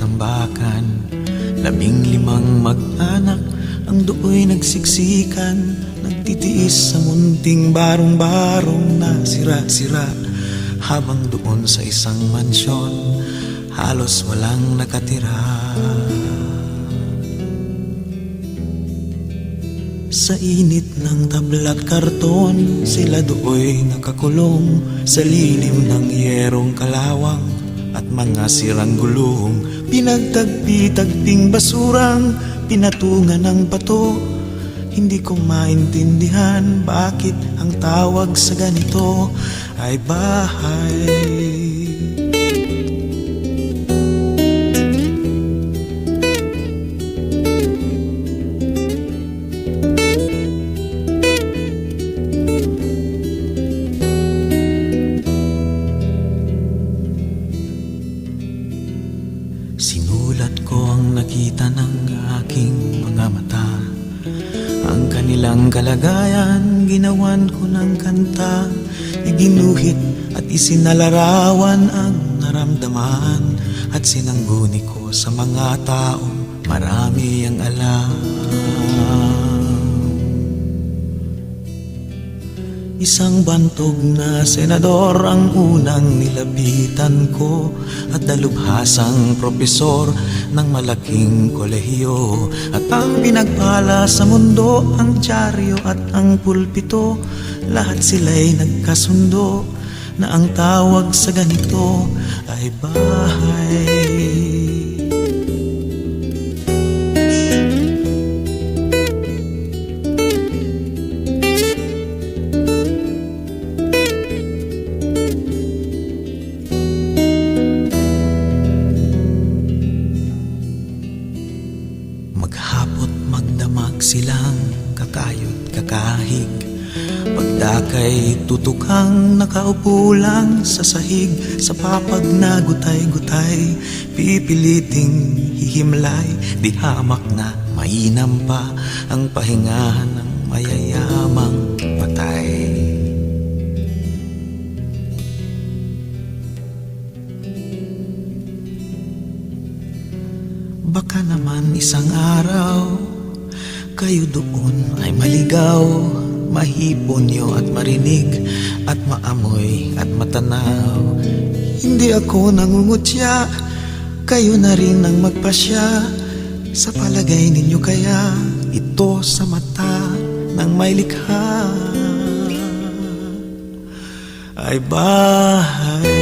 tambakan. Labing limang mag-anak ang do'y nagsiksikan. Nagtitiis sa munting barong-barong na sira-sira. Habang doon sa isang mansyon halos walang nakatira. Sa init ng tablat karton, sila do'y nakakulong. Sa lilim ng yerong kalawang at mga sirang gulong. Pinagtagpi-tagping basurang pinatungan ng bato. Hindi ko maintindihan bakit ang tawag sa ganito ay bahay nakita ng aking mga mata. Ang kanilang kalagayan Ginawan ko ng kanta. Iginuhit at isinalarawan ang naramdaman. At sinangguni ko sa mga taong marami ang alam Isang bantog na senador ang unang nilapitan ko At dalubhasang propesor ng malaking kolehiyo. At ang pinagpala sa mundo ang dyaryo at ang pulpito Lahat sila'y nagkasundo na ang tawag sa ganito ay bahay silang kakayot kakahig. Pagdakay tutukang nakaupo lang sa sahig. Sa papag na gutay-gutay Pipiliting hihimlay. Di hamak na mainam pa Ang pahingahan ng mayayamang patay. Baka naman isang araw Kayo doon. Ay maligaw Mahipon nyo at marinig At maamoy at matanaw. Hindi ako nangungutya Kayo na rin ang magpasya. Sa palagay ninyo kaya Ito sa mata ng may likha. Ay bahay